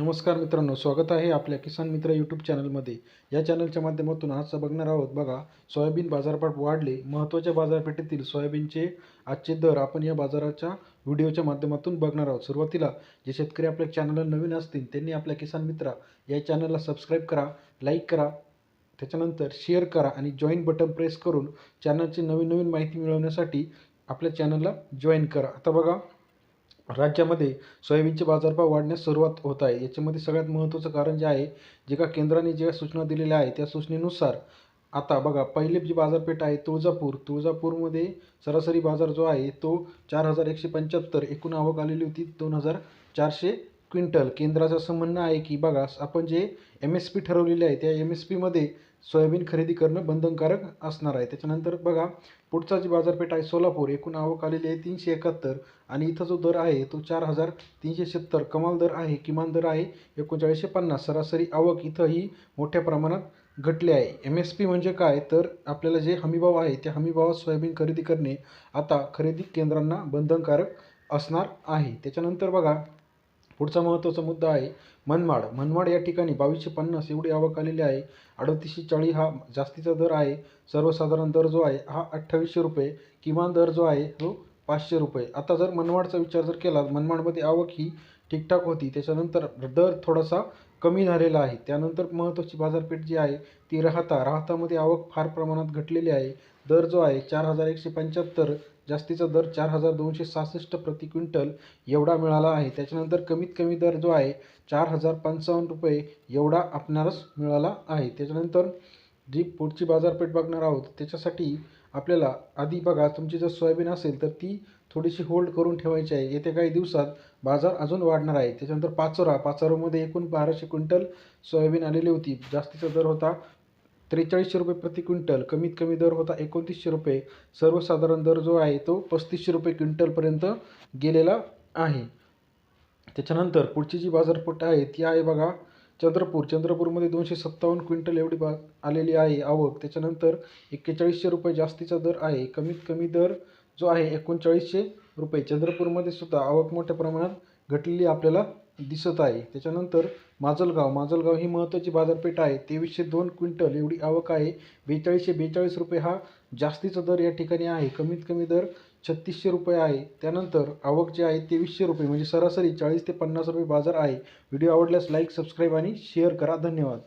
नमस्कार मित्रांनो स्वागत आहे आपल्या किसान मित्र यूट्यूब चॅनलमध्ये या चॅनलच्या माध्यमातून आज बघणार आहोत बघा सोयाबीन बाजारपाठ वाढले. महत्त्वाच्या बाजारपेठेतील सोयाबीनचे आजचे दर आपण या बाजाराच्या व्हिडिओच्या माध्यमातून बघणार आहोत. सुरुवातीला जे शेतकरी आपल्या चॅनलला नवीन असतील त्यांनी आपल्या किसान मित्रा या चॅनलला सबस्क्राईब करा लाईक करा. त्याच्यानंतर शेअर करा आणि जॉईन बटन प्रेस करून चॅनलची नवीन नवीन माहिती मिळवण्यासाठी आपल्या चॅनलला जॉईन करा. आता बघा राज्यामध्ये सोयाबीनचे बाजारभाव वाढण्यास सुरुवात होत आहे. याच्यामध्ये सगळ्यात महत्त्वाचं कारण जे आहे जे का केंद्राने ज्या सूचना दिलेल्या आहे त्या सूचनेनुसार आता बघा पहिले जी बाजारपेठ आहे तुळजापूर तुळजापूरमध्ये सरासरी बाजार जो आहे तो चार हजार एकशे पंच्याहत्तर एकूण आवक आलेली होती दोन हजार चारशे क्विंटल केंद्राचं असं म्हणणं आहे की बघा आपण जे एम एस पी ठरवलेले आहे त्या एम एस पीमध्ये सोयाबीन खरेदी करणं बंधनकारक असणार आहे. त्याच्यानंतर बघा पुढचा जी बाजारपेठ आहे सोलापूर एकूण आवक आलेली आहे तीनशे एकाहत्तर आणि इथं जो दर आहे तो चार हजार तीनशे सत्तर. कमाल दर आहे किमान दर आहे एकोणचाळीसशे पन्नास. सरासरी आवक इथंही मोठ्या प्रमाणात घटली आहे. एम एस पी म्हणजे काय? तर आपल्याला जे हमीभाव आहे त्या हमीभावात सोयाबीन खरेदी करणे आता खरेदी केंद्रांना बंधनकारक असणार आहे. त्याच्यानंतर बघा पुढचा महत्त्वाचा मुद्दा आहे मनमाड. मनमाड या ठिकाणी बावीसशे पन्नास एवढी आवक आलेली आहे. अडतीसशे चाळीस हा जास्तीचा दर आहे. सर्वसाधारण दर जो आहे हा अठ्ठावीसशे रुपये. किमान दर जो आहे तो पाचशे रुपये. आता जर मनमाडचा विचार जर केला मनमाडमध्ये आवक ही ठीकठाक होती. त्याच्यानंतर दर थोडासा कमी झालेला आहे. त्यानंतर महत्त्वाची बाजारपेठ जी आहे ती राहता. राहतामध्ये आवक फार प्रमाणात घटलेली आहे. दर जो आहे चार हजार एकशे पंच्याहत्तर जास्तीचा दर चार हजार दोनशे सहासष्ट प्रति क्विंटल एवढा मिळाला आहे. त्याच्यानंतर कमीत कमी दर जो आहे चार हजार पंचावन्न रुपये एवढा आपणारच मिळाला आहे. त्याच्यानंतर जी पुढची बाजारपेठ बघणार आहोत त्याच्यासाठी आपल्याला आधी बघा तुमची जर सोयाबीन असेल तर ती थोडीशी होल्ड करून ठेवायची आहे. येत्या काही दिवसात बाजार अजून वाढणार आहे. त्याच्यानंतर पाचोरा पाचोरामध्ये एकूण बाराशे क्विंटल सोयाबीन आलेली होती. जास्तीचा दर होता त्रेचाळीसशे रुपये प्रति क्विंटल. कमीत कमी दर होता एकोणतीसशे रुपये. सर्वसाधारण दर जो आहे तो पस्तीसशे रुपये क्विंटलपर्यंत गेलेला आहे. त्याच्यानंतर पुढची जी बाजारपेठ आहे ती आहे बघा चंद्रपूर. चंद्रपूरमध्ये दोनशे सत्तावन्न क्विंटल एवढी बा आलेली आहे आवक. त्याच्यानंतर एक्केचाळीसशे रुपये जास्तीचा दर आहे. कमीत कमी दर जो आहे एकोणचाळीसशे रुपये. चंद्रपूरमध्ये सुद्धा आवक मोठ्या प्रमाणात घटलेली आपल्याला दिसत आहे. त्याच्यानंतर माजलगाव माजलगाव ही महत्त्वाची बाजारपेठ आहे. तेवीसशे दोन क्विंटल एवढी आवक आहे. बेचाळीसशे बेचाळीस रुपये हा जास्तीचा दर या ठिकाणी आहे. कमीत कमी दर छत्तीसशे रुपये आहे. त्यानंतर आवक जी आहे तेवीसशे रुपये म्हणजे सरासरी चाळीस ते पन्नास रुपये बाजार आहे. व्हिडिओ आवडल्यास लाईक सबस्क्राईब आणि शेअर करा. धन्यवाद.